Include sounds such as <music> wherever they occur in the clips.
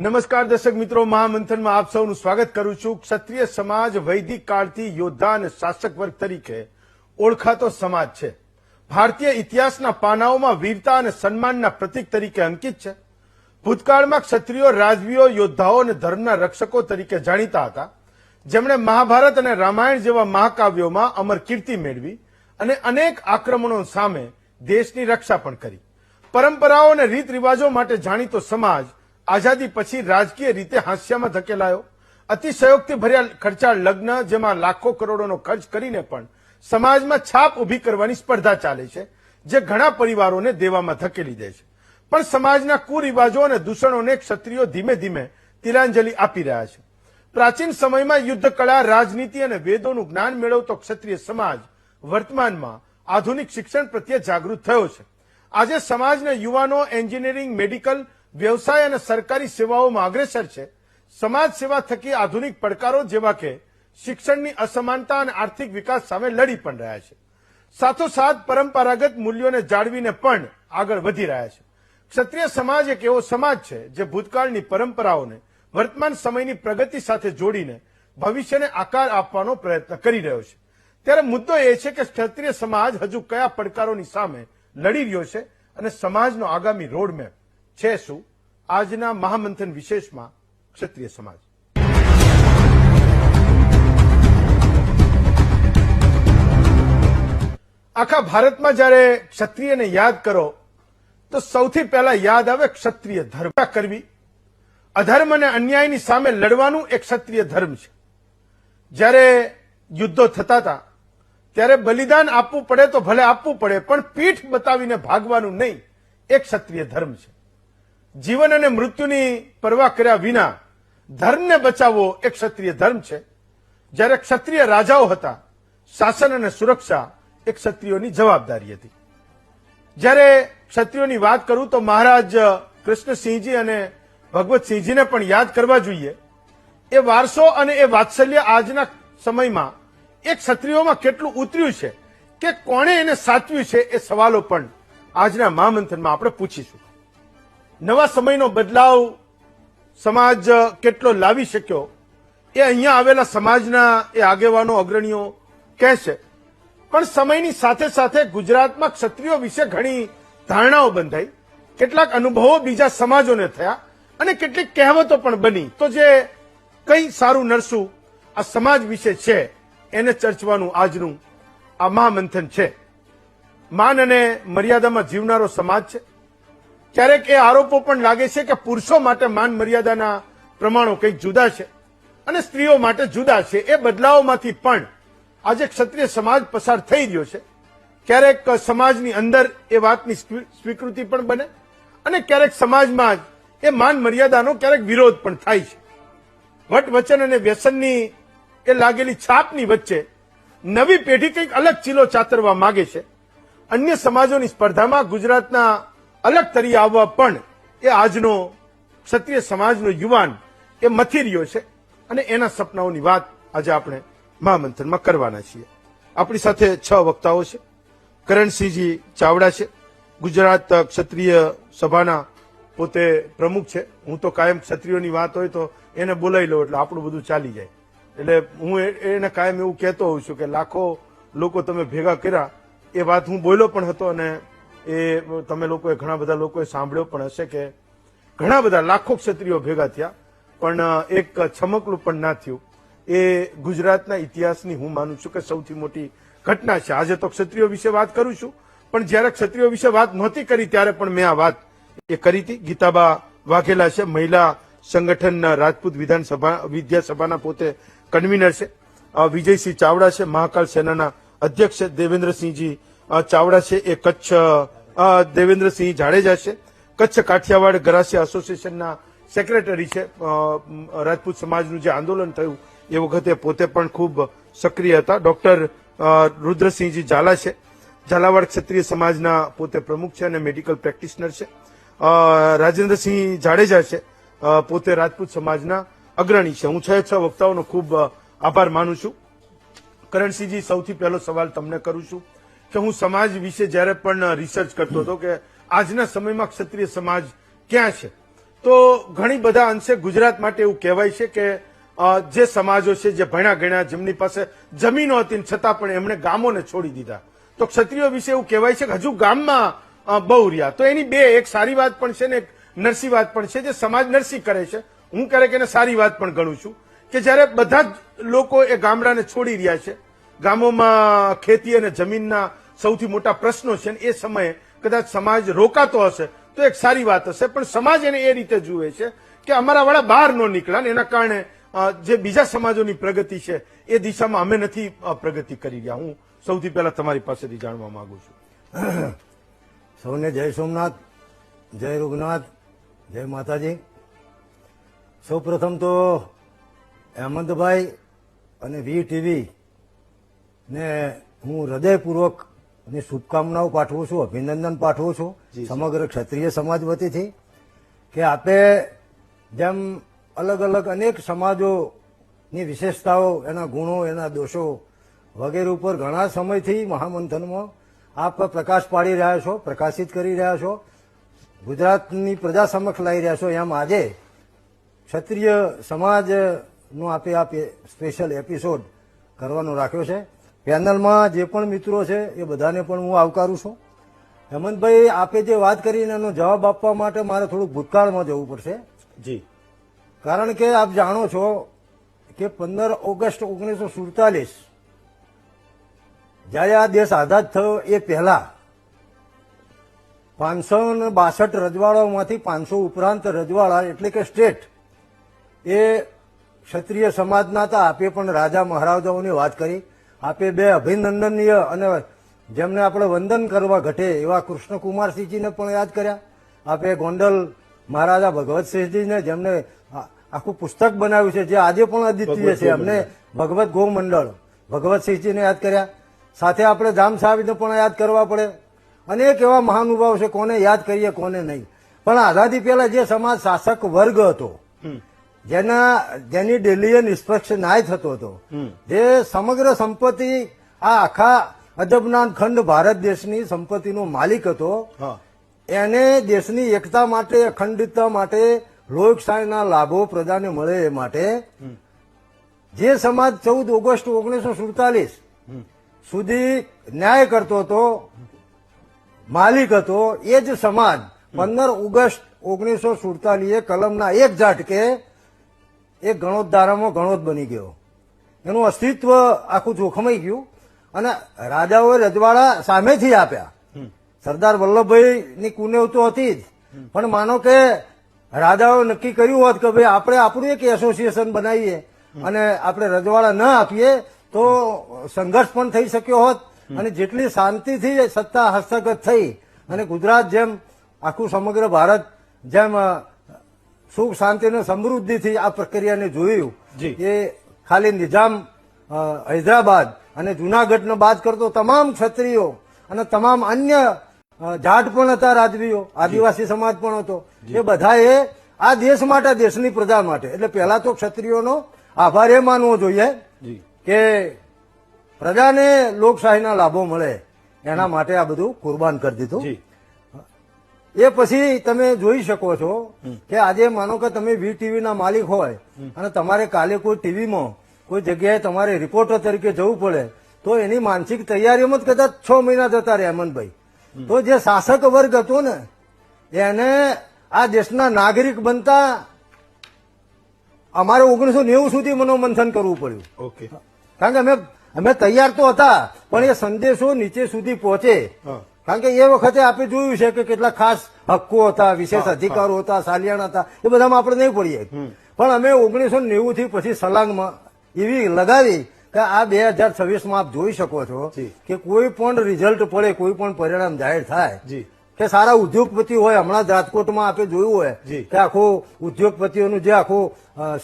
નમસ્કાર દર્શક મિત્રો, મહામંથનમાં આપ સૌનું સ્વાગત કરું છું ક્ષત્રિય સમાજ વૈદિક કાળથી યોદ્ધા અને શાસક વર્ગ તરીકે. ઓળખાતો સમાજ છે. ભારતીય ઇતિહાસના પાનાઓમાં વીરતા અને સન્માનના પ્રતીક તરીકે અંકિત છે. ભૂતકાળમાં ક્ષત્રિયો, રાજવીઓ, યોદ્ધાઓ અને ધર્મના રક્ષકો તરીકે જાણીતા હતા. જેમણે મહાભારત અને રામાયણ જેવા મહાકાવ્યોમાં અમર કીર્તિ મેળવી અને અનેક આક્રમણો સામે દેશની રક્ષા પણ કરી. પરંપરાઓ અને રીત રિવાજો માટે જાણીતો સમાજ આઝાદી પછી રાજકીય રીતે હાસ્યામાં ધકેલાયો. અતિશયોક્તિ ભર્યા ખર્ચાળ લગ્ન, જેમાં લાખો કરોડોનો ખર્ચ કરીને પણ સમાજમાં છાપ ઊભી કરવાની સ્પર્ધા ચાલે છે, જે ઘણા પરિવારોને દેવામાં ધકેલી દે છે. પણ સમાજના કુરિવાજો અને દૂષણોને ક્ષત્રિયો ધીમે ધીમે તિલાંજલિ આપી રહ્યા છે. પ્રાચીન સમયમાં યુદ્ધ કળા રાજનીતિ અને વેદોનું જ્ઞાન મેળવતો ક્ષત્રિય સમાજ વર્તમાનમાં આધુનિક શિક્ષણ પ્રત્યે જાગૃત થયો છે. આજે સમાજના યુવાનો, એન્જિનિયરિંગ, મેડિકલ વ્યવસાય અને સરકારી સેવાઓમાં અગ્રેસર છે. સમાજ સેવા થકી આધુનિક પડકારો જેવા કે શિક્ષણની અસમાનતા અને આર્થિક વિકાસ સામે લડી પણ રહ્યા છે. સાથોસાથ પરંપરાગત મૂલ્યોને જાળવીને પણ આગળ વધી રહ્યા છે. ક્ષત્રિય સમાજ એક એવો સમાજ છે જે ભૂતકાળની પરંપરાઓને, વર્તમાન સમયની પ્રગતિ સાથે જોડીને ભવિષ્યને આકાર આપવાનો પ્રયત્ન કરી રહ્યો છે. ત્યારે મુદ્દો એ છે કે ક્ષત્રિય સમાજ હજુ કયા પડકારોની સામે લડી રહ્યો છે અને સમાજનો આગામી રોડમેપ છે શું? આજના મહામંથન વિશેષમાં ક્ષત્રિય સમાજ. આખા ભારતમાં જ્યારે ક્ષત્રિયને યાદ કરો, તો સૌથી પહેલા યાદ આવે ક્ષત્રિય ધર્મ. કરવી? અધર્મ અને અન્યાયની સામે લડવાનું એક ક્ષત્રિય ધર્મ છે. જ્યારે યુદ્ધો થતા હતા, ત્યારે બલિદાન આપવું પડે તો ભલે આપવું પડે, પણ પીઠ બતાવીને ભાગવાનું નહીં, એક ક્ષત્રિય ધર્મ છે. જીવન અને મૃત્યુની પરવા કર્યા વિના ધર્મને બચાવવો એ ક્ષત્રિય ધર્મ છે. જ્યારે ક્ષત્રિય રાજાઓ હતા, શાસન અને સુરક્ષા એ ક્ષત્રિયોની જવાબદારી હતી. જ્યારે ક્ષત્રિયોની વાત કરું તો મહારાજ કૃષ્ણસિંહજી અને ભગવતસિંહજીને પણ યાદ કરવા જોઈએ. એ વારસો અને એ વાત્સલ્ય આજના સમયમાં એ ક્ષત્રિયોમાં કેટલું ઉતર્યું છે કે કોણે એને સાચવ્યું છે એ સવાલો પણ આજના મહામંથનમાં આપણે પૂછીશું. નવા સમયનો બદલાવ સમાજ કેટલો લાવી શક્યો એ અહીંયા આવેલા સમાજના એ આગેવાનો, અગ્રણીઓ કહે છે. પણ સમયની સાથે સાથે ગુજરાતમાં ક્ષત્રિયો વિશે ઘણી ધારણાઓ બંધાઈ. કેટલાક અનુભવો બીજા સમાજોને થયા અને કેટલીક કહેવતો પણ બની. તો જે કંઈ સારું નરસું આ સમાજ વિશે છે, એને ચર્ચવાનું આજનું આ મહામંથન છે. માન અને મર્યાદામાં જીવનારો સમાજ છે. ક્યારેક એ આરોપો પણ લાગે છે કે પુરુષો માટે માન મર્યાદાના પ્રમાણો કંઈક જુદા છે અને સ્ત્રીઓ માટે જુદા છે. એ બદલાવમાંથી પણ આજે ક્ષત્રિય સમાજ પસાર થઈ રહ્યો છે. ક્યારેક સમાજની અંદર એ વાતની સ્વીકૃતિ પણ બને અને ક્યારેક સમાજમાં જ એ માન મર્યાદાનો ક્યારેક વિરોધ પણ થાય છે. વટ વચન અને વ્યસનની એ લાગેલી છાપની વચ્ચે નવી પેઢી કંઈક અલગ ચીલો ચાતરવા માગે છે. અન્ય સમાજોની સ્પર્ધામાં ગુજરાતના અલગ તરી આવવા પણ એ આજનો ક્ષત્રિય સમાજનો યુવાન એ મથી રહ્યો છે અને એના સપનાઓની વાત આજે આપણે મહામંથનમાં કરવાના છીએ. આપણી સાથે છ વક્તાઓ છે. કરણસિંહજી ચાવડા છે. ગુજરાત ક્ષત્રિય સભાના પોતે પ્રમુખ છે. હું તો કાયમ ક્ષત્રિયોની વાત હોય તો એને બોલાવી લઉં એટલે આપણું બધું ચાલી જાય. એટલે હું એને કાયમ એવું કહેતો હોઉં છું કે લાખો લોકો તમે ભેગા કર્યા. એ વાત હું બોલ્યો પણ હતો અને એ તમે લોકોએ ઘણા બધા લોકોએ સાંભળ્યો પણ હશે કે ઘણા બધા લાખો ક્ષત્રિયો ભેગા થયા, પણ એક છમકલું પણ ના થયું. એ ગુજરાતના ઇતિહાસની હું માનું છું કે સૌથી મોટી ઘટના છે. આજે તો ક્ષત્રિયો વિશે વાત કરું છું, પણ જ્યારે ક્ષત્રિયો વિશે વાત નહોતી કરી ત્યારે પણ મેં આ વાત એ કરી હતી. ગીતાબા વાઘેલા છે, મહિલા સંગઠનના રાજપૂત વિધાનસભા, વિદ્યાસભાના પોતે કન્વીનર છે. વિજયસિંહ ચાવડા છે મહાકાળ સેનાના અધ્યક્ષ દેવેન્દ્રસિંહજી ચાવડા છે, એ કચ્છ દેવેન્દ્રસિંહ જાડેજા છે. કચ્છ કાઠિયાવાડ ગરાસિયા એસોસિએશનના સેક્રેટરી છે. રાજપૂત સમાજનું જે આંદોલન થયું એ વખતે પોતે પણ ખૂબ સક્રિય હતા. ડોક્ટર રુદ્રસિંહજી ઝાલા છે. ઝાલાવાડ ક્ષત્રિય સમાજના પોતે પ્રમુખ છે અને મેડિકલ પ્રેક્ટિશનર છે. રાજેન્દ્રસિંહ જાડેજા છે. પોતે રાજપૂત સમાજના અગ્રણી છે. હું છ છ વક્તાઓનો ખૂબ આભાર માનું છું. કરણસિંહજી, સૌથી પહેલો સવાલ તમને કરું છું. કે હું સમાજ વિશે જ્યારે પણ રિસર્ચ કરતો હતો કે આજના સમયમાં ક્ષત્રિય સમાજ ક્યાં છે? તો ઘણી બધા અંશે ગુજરાત માટે એવું કહેવાય છે કે જે સમાજો છે, જે ભણ્યા ગણ્યા, જેમની પાસે જમીનો હતી છતાં પણ એમણે ગામોને છોડી દીધા. તો ક્ષત્રિયો વિશે એવું કહેવાય છે કે હજુ ગામમાં બહુ રહ્યા. તો એની બે, એક સારી વાત પણ છે ને એક નરસી વાત પણ છે, જે સમાજ નરસી કરે છે. હું ક્યારેક એને સારી વાત પણ ગણું છું કે જ્યારે બધા જ લોકો એ ગામડાને છોડી રહ્યા છે ગામોમાં ખેતી અને જમીનના સૌથી મોટા પ્રશ્નો છે એ સમયે કદાચ સમાજ રોકાતો હશે તો એક સારી વાત હશે. પણ સમાજ એને એ રીતે જુએ છે કે અમારા વાળા બહાર ન નીકળ્યા ને એના કારણે જે બીજા સમાજોની પ્રગતિ છે એ દિશામાં અમે નથી પ્રગતિ કરી રહ્યા. હું સૌથી પહેલા તમારી પાસેથી જાણવા માંગુ છું. <coughs> સૌને જય સોમનાથ, જય રૂગનાથ, જય માતાજી. સૌ પ્રથમ તો હેમંતભાઈ અને વી ટીવી ને હું હૃદયપૂર્વકની શુભકામનાઓ પાઠવું છું અભિનંદન પાઠવું છું સમગ્ર ક્ષત્રિય સમાજ વતીથી કે આપે જેમ અલગ અલગ અનેક સમાજોની વિશેષતાઓ એના ગુણો એના દોષો વગેરે ઉપર ઘણા સમયથી મહામંથનમાં આપ પ્રકાશ પાડી રહ્યા છો પ્રકાશિત કરી રહ્યા છો ગુજરાતની પ્રજા સમક્ષ લાવી રહ્યા છો. એમ આજે ક્ષત્રિય સમાજનો આપે આપે સ્પેશિયલ એપિસોડ કરવાનો રાખ્યો છે. પેનલમાં જે પણ મિત્રો છે એ બધાને પણ હું આવકારું છું. હેમંતભાઈ આપે જે વાત કરીને એનો જવાબ આપવા માટે મારે થોડુંક ભૂતકાળમાં જવું પડશે. જી. કારણ કે આપ જાણો છો કે પંદર ઓગસ્ટ ઓગણીસો સુડતાલીસ જ્યારે આ દેશ આઝાદ થયો એ પહેલા પાંચસો ને બાસઠ રજવાડાઓમાંથી પાંચસો ઉપરાંત રજવાડા એટલે કે સ્ટેટ એ ક્ષત્રિય સમાજના હતા. આપે પણ રાજા મહારાજાઓની વાત કરી. આપે બે અભિનંદનીય અને જેમને આપણે વંદન કરવા ઘટે એવા કૃષ્ણકુમારસિંહજીને પણ યાદ કર્યા. આપે ગોંડલ મહારાજા ભગવતસિંહજીને જેમને આખું પુસ્તક બનાવ્યું છે જે આજે પણ અદ્વિતીય છે. અમને ભગવત ગૌ મંડળ ભગવતસિંહજીને યાદ કર્યા. સાથે આપણે જામ સાહેબને પણ યાદ કરવા પડે. અનેક એવા મહાનુભાવ છે કોને યાદ કરીએ કોને નહીં. પણ આઝાદી પહેલા જે સમાજ શાસક વર્ગ હતો જેના જેની ડેલીએ નિષ્પક્ષ ન્યાય થતો હતો. જે સમગ્ર સંપત્તિ આ આખા અજબના ખંડ ભારત દેશની સંપત્તિનો માલિક હતો. એને દેશની એકતા માટે અખંડિતતા માટે લોકશાહીના લાભો પ્રજાને મળે એ માટે જે સમાજ ચૌદ ઓગસ્ટ ઓગણીસો સુડતાલીસ સુધી ન્યાય કરતો હતો માલિક હતો એ જ સમાજ પંદર ઓગસ્ટ ઓગણીસો સુડતાલીસે કલમના એક ઝાટકે એ ગણોદ ધારામાં ગણોદ બની ગયો. એનું અસ્તિત્વ આખું જોખમાઈ ગયું અને રાજાઓએ રજવાડા સામેથી આપ્યા. સરદાર વલ્લભભાઈની કુનેવ તો હતી જ. પણ માનો કે રાજાઓએ નક્કી કર્યું હોત કે ભાઈ આપણે આપણું એક એસોસિએશન બનાવીએ અને આપણે રજવાડા ન આપીએ તો સંઘર્ષ પણ થઈ શક્યો હોત અને જેટલી શાંતિથી સત્તા હસ્તગત થઈ અને ગુજરાત જેમ આખું સમગ્ર ભારત જેમ સુખ શાંતિ અને સમૃદ્ધિથી આ પ્રક્રિયાને જોયું. એ ખાલી નિઝામ હૈદરાબાદ અને જુનાગઢનો બાદ કરતો તમામ ક્ષત્રિયો અને તમામ અન્ય જાટ પણ હતા રાજવીઓ આદિવાસી સમાજ પણ હતો. એ બધાએ આ દેશ માટે દેશની પ્રજા માટે એટલે પહેલા તો ક્ષત્રિયોનો આભાર એ માનવો જોઈએ કે પ્રજાને લોકશાહીના લાભો મળે. એના માટે આ બધું કુરબાન કરી દીધું. એ પછી તમે જોઈ શકો છો કે આજે માનો કે તમે વી ટીવી ના માલિક હોય અને તમારે કાલે કોઈ ટીવીમાં કોઈ જગ્યાએ તમારે રિપોર્ટર તરીકે જવું પડે તો એની માનસિક તૈયારીમાં જ કદાચ છ મહિના જતા રહે હેમંતભાઈ તો જે શાસક વર્ગ હતો ને એને આ દેશના નાગરિક બનતા અમારે ઓગણીસો નેવું સુધી મનોમંથન કરવું પડ્યું. ઓકે. કારણ કે અમે અમે તૈયાર તો હતા પણ એ સંદેશો નીચે સુધી પહોંચે. કારણ કે એ વખતે આપણે જોયું છે કે કેટલા ખાસ હક્કો હતા વિશેષ અધિકારો હતા સાલિયાણા હતા એ બધામાં આપણે નહીં પડીએ પણ અમે ઓગણીસો નેવું થી પછી સલાંગમાં એવી લગાવી કે આ બે હજાર છવ્વીસમાં આપ જોઈ શકો છો કે કોઈ પણ રિઝલ્ટ પડે કોઈ પણ પરિણામ જાહેર થાય. જી. કે સારા ઉદ્યોગપતિ હોય હમણાં જ રાજકોટમાં આપણે જોયું હોય. કે આખું ઉદ્યોગપતિઓનું જે આખો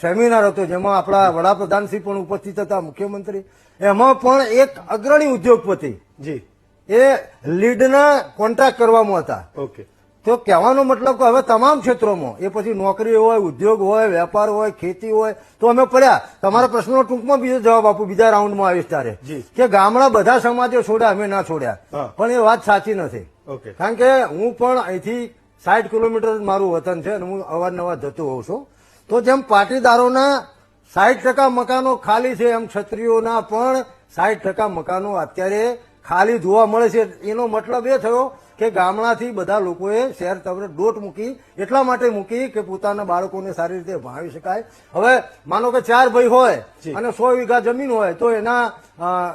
સેમિનાર હતો જેમાં આપણા વડાપ્રધાનશ્રી પણ ઉપસ્થિત હતા મુખ્યમંત્રી એમાં પણ એક અગ્રણી ઉદ્યોગપતિ જી. એ લીડના કોન્ટ્રાક્ટ કરવામાં હતા. ઓકે. તો કહેવાનો મતલબ કે હવે તમામ ક્ષેત્રોમાં એ પછી નોકરી હોય ઉદ્યોગ હોય વેપાર હોય ખેતી હોય તો અમે પડ્યા. તમારા પ્રશ્નનો ટૂંકમાં બીજો જવાબ આપું બીજા રાઉન્ડમાં આવીશ તારે. કે ગામડા બધા સમાજો છોડ્યા અમે ના છોડ્યા. પણ એ વાત સાચી નથી. ઓકે. કારણ કે હું પણ અહીંથી સાઠ કિલોમીટર મારું વતન છે અને હું અવારનવાર જતો હોઉં છું. તો જેમ પાટીદારોના સાઠ ટકા મકાનો ખાલી છે એમ ક્ષત્રિયોના પણ સાઠ ટકા મકાનો અત્યારે ખાલી જોવા મળે છે. એનો મતલબ એ થયો કે ગામડાથી બધા લોકોએ શહેર તરફ દોટ મૂકી એટલા માટે મૂકી કે પોતાના બાળકોને સારી રીતે ભણાવી શકાય. હવે માનો કે ચાર ભાઈ હોય અને સો વીઘા જમીન હોય તો એના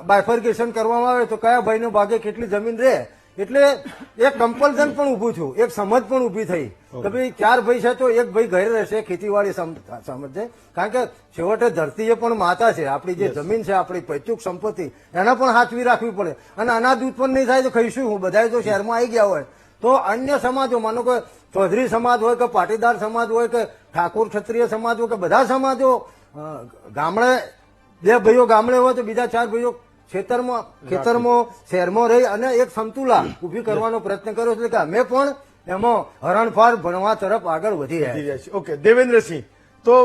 બાયફર્ગેશન કરવામાં આવે તો કયા ભાઈનો ભાગે કેટલી જમીન રહે? એટલે એક કમ્પલસન પણ ઊભું થયું એક સમજ પણ ઊભી થઈ કે ભાઈ ચાર ભાઈ છે તો એક ભાઈ ઘરે રહેશે ખેતીવાડી સમજ? છે કારણ કે છેવટે ધરતી એ પણ માતા છે આપણી જે જમીન છે આપણી પૈતૃક સંપત્તિ એને પણ હાચવી રાખવી પડે. અને અનાજ ઉત્પન્ન નહીં થાય તો ખાઈશું હું? બધા જો શહેરમાં આવી ગયા હોય. તો અન્ય સમાજો માનો કે ચૌધરી સમાજ હોય કે પાટીદાર સમાજ હોય કે ઠાકોર ક્ષત્રિય સમાજ હોય કે બધા સમાજો ગામડે બે ભાઈઓ ગામડે હોય તો બીજા ચાર ભાઈઓ ખેતરમાં ખેતરમાં શહેરમાં રહી અને એક સમતુલા ઊભી કરવાનો પ્રયત્ન કર્યો છે. કે અમે પણ એમાં હરણફાર ભણવા તરફ આગળ વધી રહ્યા છીએ. ઓકે દેવેન્દ્રસિંહ તો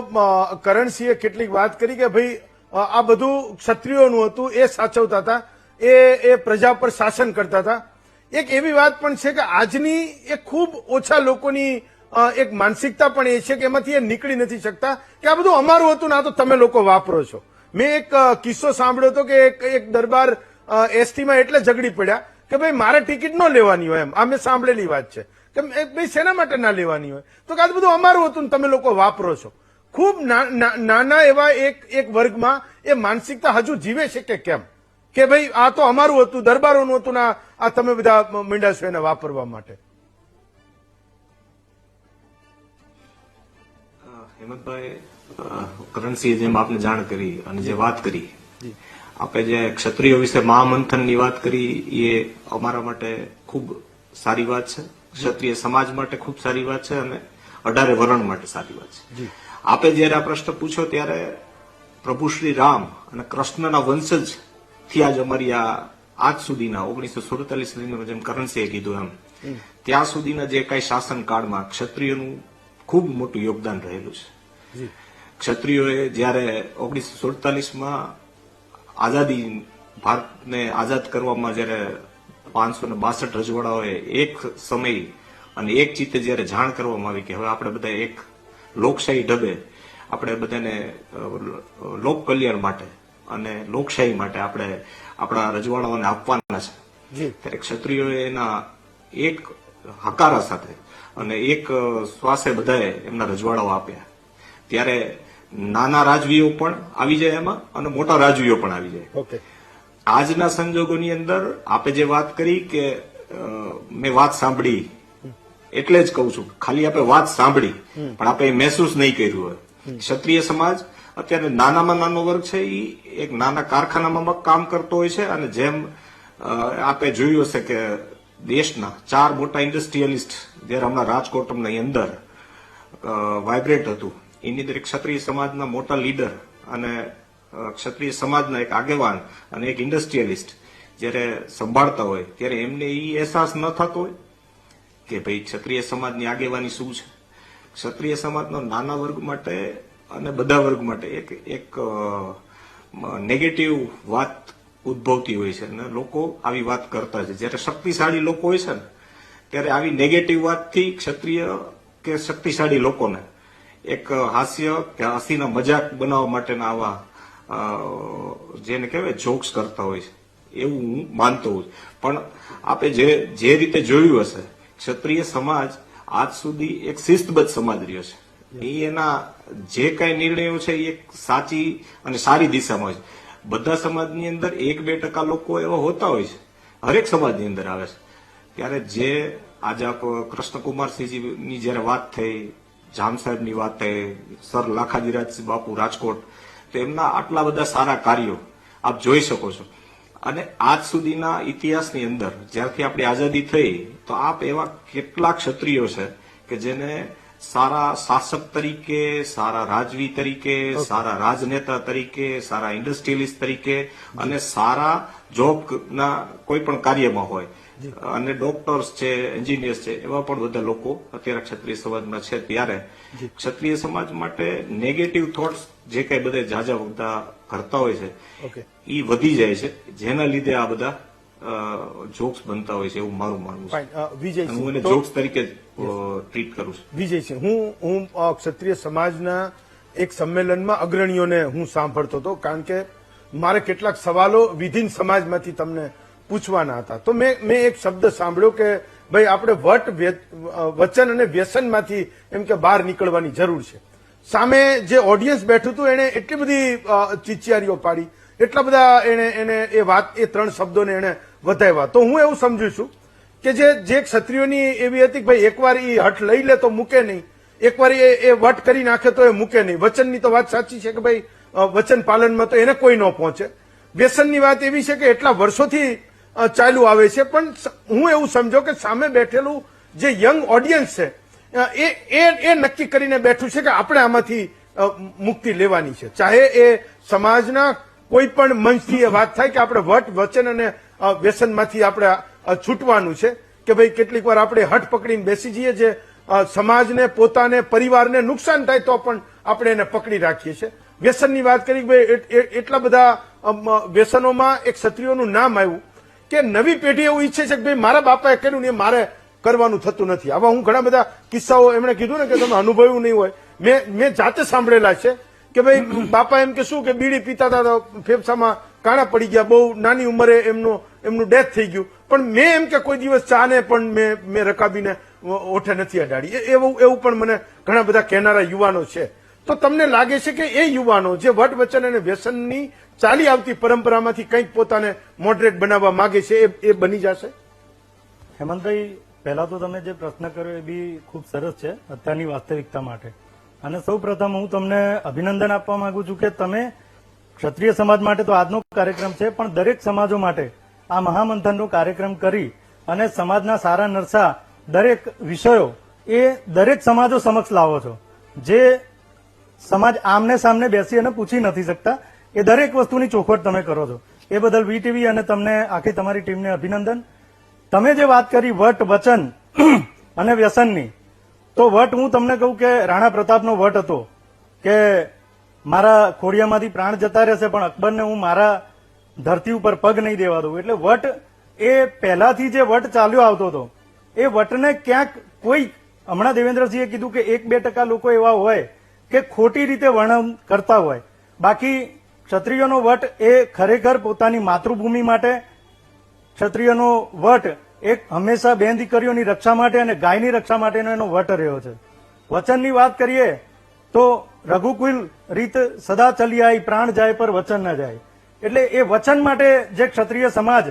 કરણસિંહે કેટલીક વાત કરી કે ભાઈ આ બધું ક્ષત્રિયોનું હતું એ સાચવતા હતા એ એ પ્રજા પર શાસન કરતા હતા. એક એવી વાત પણ છે કે આજની એ ખૂબ ઓછા લોકોની એક માનસિકતા પણ એ છે કે એમાંથી એ નીકળી નથી શકતા કે આ બધું અમારું હતું ને આ તો તમે લોકો વાપરો છો. મેં એક કિસ્સો સાંભળ્યો હતો કે એક એક દરબાર એસટીમાં એટલે ઝઘડી પડ્યા કે ભાઈ મારે ટિકિટ ન લેવાની હોય એમ. આ મેં સાંભળેલી વાત છે. કે ભાઈ શેના માટે ના લેવાની હોય? તો કે આ બધું અમારું હતું તમે લોકો વાપરો છો. ખૂબ નાના એવા એક એક વર્ગમાં એ માનસિકતા હજુ જીવે છે કે કેમ? કે ભાઈ આ તો અમારું હતું, દરબારોનું હતું ને આ- તમે બધા મીંડા છો એને વાપરવા માટે. હેમંતભાઈ કરણસિંહે જેમ આપને જાણ કરી અને જે વાત કરી. આપણે જે ક્ષત્રિયો વિશે મહામંથનની વાત કરી એ અમારા માટે ખૂબ સારી વાત છે. ક્ષત્રિય સમાજ માટે ખૂબ સારી વાત છે અને અઢારે વરણ માટે સારી વાત છે. આપે જયારે આ પ્રશ્ન પૂછ્યો ત્યારે પ્રભુ શ્રી રામ અને કૃષ્ણના વંશજથી આજ અમારી આ આજ સુધીના ઓગણીસો સુડતાલીસ જેમ કરણસિંહે કીધું એમ. ત્યાં સુધીના જે કઈ શાસનકાળમાં ક્ષત્રિયોનું ખૂબ મોટું યોગદાન રહેલું છે. ક્ષત્રિયોએ જ્યારે ઓગણીસો સુડતાલીસમાં આઝાદી ભારતને આઝાદ કરવામાં જ્યારે પાંચસો ને બાસઠ રજવાડાઓએ એક સમય અને એક ચિત્તે જ્યારે જાણ કરવામાં આવી કે હવે આપણે બધા એક લોકશાહી ઢબે આપણે બધાને લોક કલ્યાણ માટે અને લોકશાહી માટે આપણે આપણા રજવાડાઓને આપવાના છે. ત્યારે ક્ષત્રિયોએ એના એક હકારા સાથે અને એક શ્વાસે બધાએ એમના રજવાડાઓ આપ્યા. ત્યારે નાના રાજવીઓ પણ આવી જાય એમાં અને મોટા રાજવીઓ પણ આવી જાય. આજના સંજોગોની અંદર આપે જે વાત કરી કે મેં વાત સાંભળી. એટલે જ કહું છું. ખાલી આપણે વાત સાંભળી. પણ આપણે એ મહેસૂસ નહીં કર્યું હોય. ક્ષત્રિય સમાજ અત્યારે નાનામાં નાનો વર્ગ છે એ એક નાના કારખાનામાં કામ કરતો હોય છે અને જેમ આપે જોયું હશે કે દેશના ચાર મોટા ઇન્ડસ્ટ્રીયલિસ્ટ જ્યારે હમણાં રાજકોટની અંદર વાઇબ્રેટ હતું એની અંદર ક્ષત્રિય સમાજના મોટા લીડર અને ક્ષત્રિય સમાજના એક આગેવાન અને એક ઇન્ડસ્ટ્રીયલિસ્ટ જ્યારે સંભાળતા હોય, ત્યારે એમને એ અહેસાસ ન થતો હોય કે ભાઈ ક્ષત્રિય સમાજની આગેવાની શું છે? ક્ષત્રિય સમાજનો નાના વર્ગ માટે અને બધા વર્ગ માટે એક એક નેગેટિવ વાત ઉદ્ભવતી હોય છે અને લોકો આવી વાત કરતા છે. જ્યારે શક્તિશાળી લોકો હોય છે ને, ત્યારે આવી નેગેટિવ વાતથી ક્ષત્રિય કે શક્તિશાળી લોકોને એક હાસ્ય કે હસીના મજાક બનાવવા માટેના આવા જેને કહેવાય જોક્સ કરતા હોય છે. એવું હું માનતો હોઉં. પણ આપે જે જે રીતે જોયું હશે, ક્ષત્રિય સમાજ આજ સુધી એક શિસ્તબદ્ધ સમાજ રહ્યો છે. એ એના જે કઈ નિર્ણયો છે એ સાચી અને સારી દિશામાં છે. બધા સમાજની અંદર એક બે ટકા લોકો એવા હોતા હોય છે. હરેક સમાજની અંદર આવે છે. ત્યારે જે આજે આપ કૃષ્ણકુમારસિંહજીની જયારે વાત થઈ જામ સાહેબની વાત સર લાખાજીરાજસિંહ બાપુ રાજકોટ તો એમના આટલા બધા સારા કાર્યો આપ જોઈ શકો છો. અને આજ સુધીના ઇતિહાસની અંદર જ્યારથી આપણી આઝાદી થઈ તો આપ એવા કેટલા ક્ષત્રિયો છે કે જેને સારા શાસક તરીકે સારા રાજવી તરીકે સારા રાજનેતા તરીકે સારા ઇન્ડસ્ટ્રીયલિસ્ટ તરીકે અને સારા જોબના કોઈ પણ કાર્યમાં હોય. અને ડોક્ટર્સ છે એન્જિનિયર્સ છે એવા પણ બધા લોકો અત્યારે ક્ષત્રિય સમાજમાં છે ત્યારે. ક્ષત્રિય સમાજ માટે નેગેટિવ થોટ્સ જે કઈ બધા ઝાઝા બધા કરતા હોય છે એ વધી જાય છે. જેના લીધે આ બધા જોક્સ બનતા હોય છે એવું મારું માનવું છે. વિજય હું એને જોક્સ તરીકે ટ્રીટ કરું છું. વિજય છે હું હું ક્ષત્રિય સમાજના એક સંમેલનમાં અગ્રણીઓને હું સાંભળતો હતો કારણ કે મારે કેટલાક સવાલો વિધિન સમાજમાંથી તમને પૂછવાના હતા. તો મેં મેં એક શબ્દ સાંભળ્યો કે ભાઈ આપણે વટ વચન અને વ્યસનમાંથી એમ કે બહાર નીકળવાની જરૂર છે. સામે જે ઓડિયન્સ બેઠું હતું એણે એટલી બધી ચિચિયારીઓ પાડી. એટલા બધા એણે એને એ વાત, એ ત્રણ શબ્દોને એણે વધાવ્યા. તો હું એવું સમજુ છું કે જે જે ક્ષત્રિયોની એવી હતી કે ભાઈ એકવાર એ હઠ લઈ લે તો મૂકે નહીં. એકવાર એ એ વટ કરી નાખે તો એ મૂકે નહીં. વચનની તો વાત સાચી છે કે ભાઈ વચન પાલનમાં તો એને કોઈ ન પહોંચે. વ્યસનની વાત એવી છે કે એટલા વર્ષોથી અ, ચાલ્યું આવે છે. પણ હું એવું સમજો કે સામે બેઠેલું જે યંગ ઓડિયન્સ છે એ એ એ નક્કી કરીને બેઠું છે કે આપણે આમાંથી મુક્તિ લેવાની છે. ચાહે એ સમાજના કોઈ પણ મંચથી એ વાત થાય કે આપણે વટ વચન અને વ્યસનમાંથી આપણે છૂટવાનું છે કે ભાઈ કેટલીક વાર આપણે હટ પકડીને બેસી જઈએ જે સમાજને પોતાને પરિવારને નુકસાન થાય તો પણ આપણે એને પકડી રાખીએ છીએ. વ્યસનની વાત કરી કે ભાઈ એટલા બધા વ્યસનોમાં એક ક્ષત્રિયોનું નામ આવ્યું. કે નવી પેઢી એવું ઈચ્છે છે કે ભાઈ મારા બાપાએ કર્યું ને મારે કરવાનું થતું નથી. આવા હું ઘણા બધા કિસ્સાઓ એમણે કીધું ને કે તમે અનુભવ્યું નહીં હોય. મેં મેં જાતે સાંભળેલા છે કે ભાઈ બાપા એમ કે શું કે બીડી પીતા હતા ફેફસામાં કાણા પડી ગયા, બહુ નાની ઉંમરે એમનું એમનું ડેથ થઈ ગયું. પણ મેં એમ કે કોઈ દિવસ ચાને પણ મેં મેં રકાબીને ઓઠે નથી અડાડી. એવું એવું પણ મને ઘણા બધા કહેનારા યુવાનો છે. તો તમને લાગે છે કે એ યુવાનો જે વટ વચન અને વ્યસનની ચાલી આવતી પરંપરામાંથી કંઈક પોતાને મોડરેટ બનાવવા માંગે છે, એ બની જશે? હેમંતભાઈ, પહેલા તો તમે જે પ્રશ્ન કર્યો એ બી ખૂબ સરસ છે, અત્યારની વાસ્તવિકતા માટે. અને સૌ પ્રથમ હું તમને અભિનંદન આપવા માંગુ છું કે તમે ક્ષત્રિય સમાજ માટે તો આજનો કાર્યક્રમ છે, પણ દરેક સમાજો માટે આ મહામંથનનો કાર્યક્રમ કરી અને સમાજના સારા નરસા દરેક વિષયો એ દરેક સમાજો સમક્ષ લાવો છો. જે સમાજ આમને સામને બેસી અને પૂછી નથી શકતા. એ દરેક વસ્તુની ચોખવટ તમે કરો છો. એ બદલ વીટીવી અને તમને આખી તમારી ટીમને અભિનંદન. તમે જે વાત કરી વટ વચન <clears throat> અને વ્યસનની, તો વટ હું તમને કહું કે રાણા પ્રતાપનો વટ હતો કે મારા ખોડિયામાંથી પ્રાણ જતા રહેશે, પણ અકબરને હું મારા ધરતી ઉપર પગ નહીં દેવા દઉં. એટલે વટ એ પહેલાથી જે વટ ચાલ્યો આવતો હતો, એ વટને ક્યાંક કોઈ, હમણાં દેવેન્દ્રસિંહે કીધું કે એક બે ટકા લોકો એવા હોય કે ખોટી રીતે વર્ણન કરતા હોય. બાકી ક્ષત્રિયોનો વટ એ ખરેખર પોતાની માતૃભૂમિ માટે, ક્ષત્રિયનો વટ એક હંમેશા બેન દીકરીઓની રક્ષા માટે અને ગાયની રક્ષા માટેનો એનો વટ રહ્યો છે. વચનની વાત કરીએ તો રઘુકુલ રીત સદા ચલી આવી પ્રાણ જાય પર વચન ન જાય. એટલે એ વચન માટે જે ક્ષત્રિય સમાજ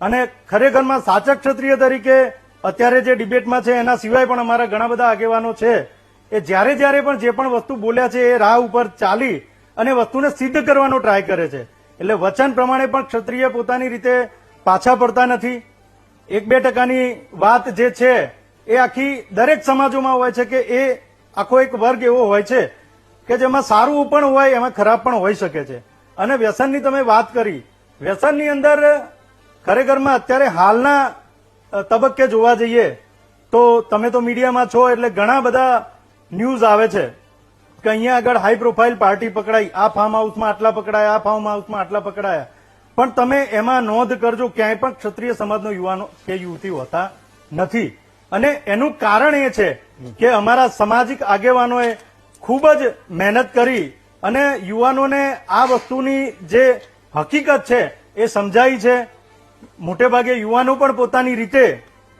અને ખરેખરમાં સાચક ક્ષત્રિય તરીકે અત્યારે જે ડિબેટમાં છે એના સિવાય પણ અમારા ઘણા બધા આગેવાનો છે એ જ્યારે જ્યારે પણ જે પણ વસ્તુ બોલ્યા છે એ રાહ ઉપર ચાલી અને વસ્તુને સિદ્ધ કરવાનો ટ્રાય કરે છે. એટલે વચન પ્રમાણે પણ ક્ષત્રિય પોતાની રીતે પાછા પડતા નથી. એક બે ટકાની વાત જે છે એ આખી દરેક સમાજોમાં હોય છે કે એ આખો એક વર્ગ એવો હોય છે કે જેમાં સારું પણ હોય, એમાં ખરાબ પણ હોઈ શકે છે. અને વ્યસનની તમે વાત કરી, વ્યસનની અંદર ખરેખરમાં અત્યારે હાલના તબક્કે જોવા જઈએ તો તમે તો મીડિયામાં છો એટલે ઘણા બધા ન્યૂઝ આવે છે કે અહીંયા આગળ હાઈ પ્રોફાઇલ પાર્ટી પકડાઈ, આ ફાર્મ હાઉસમાં આટલા પકડાયા, આ ફાર્મ હાઉસમાં આટલા પકડાયા. પણ તમે એમાં નોંધ કરજો, ક્યાંય પણ ક્ષત્રિય સમાજનો યુવાનો કે યુવતી હોતા નથી. અને એનું કારણ એ છે કે અમારા સામાજિક આગેવાનોએ ખૂબ જ મહેનત કરી અને યુવાનોને આ વસ્તુની જે હકીકત છે એ સમજાઈ છે. મોટેભાગે યુવાનો પણ પોતાની રીતે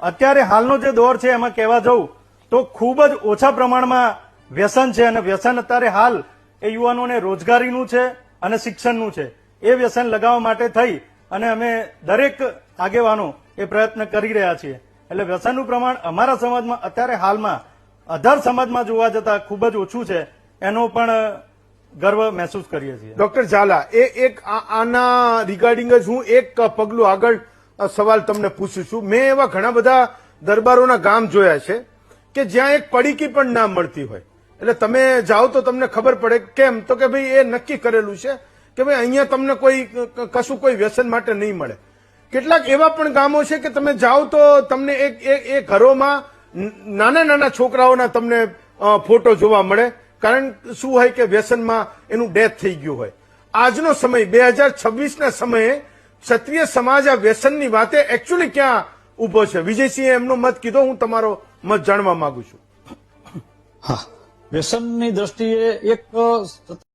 અત્યારે હાલનો જે દોર છે એમાં કહેવા જવું તો ખૂબ જ ઓછા પ્રમાણમાં વ્યસન છે અને વ્યસન અત્યારે હાલ એ યુવાનોને રોજગારીનું છે અને શિક્ષણનું છે. એ વ્યસન લગાવવા માટે થઈ અને અમે દરેક આગેવાનો એ પ્રયત્ન કરી રહ્યા છીએ. એટલે વ્યસનનું પ્રમાણ અમારા સમાજમાં અત્યારે હાલમાં અધર સમાજમાં જોવા જતા ખૂબ જ ઓછું છે. એનો પણ ગર્વ મહેસૂસ કરીએ છીએ. ડોક્ટર ઝાલા, એ એક આના રિગાર્ડિંગ જ હું એક પગલું આગળ સવાલ તમને પૂછું છું. મેં એવા ઘણા બધા દરબારોના ગામ જોયા છે. કે જ્યાં એક પડીકી પણ ના મળતી હોય. એટલે તમે જાઓ તો તમને ખબર પડે કેમ? તો કે ભાઈ એ નક્કી કરેલું છે કે ભાઈ અહીંયા તમને કોઈ કશું કોઈ વ્યસન માટે નહીં મળે. કેટલાક એવા પણ ગામો છે કે તમે જાઓ તો તમને એક એ ઘરોમાં નાના નાના છોકરાઓના તમને ફોટો જોવા મળે. કારણ શું હોય કે વ્યસનમાં એનું ડેથ થઈ ગયું હોય. આજનો સમય, બે હજાર છવ્વીસના સમયે ક્ષત્રિય સમાજ આ વ્યસનની વાતે એકચ્યુઅલી ક્યાં ઊભો છે? વિજયસિંહે એમનો મત કીધો, હું તમારો જાણવા માંગુ છું. હા. વ્યસનની દ્રષ્ટિએ એક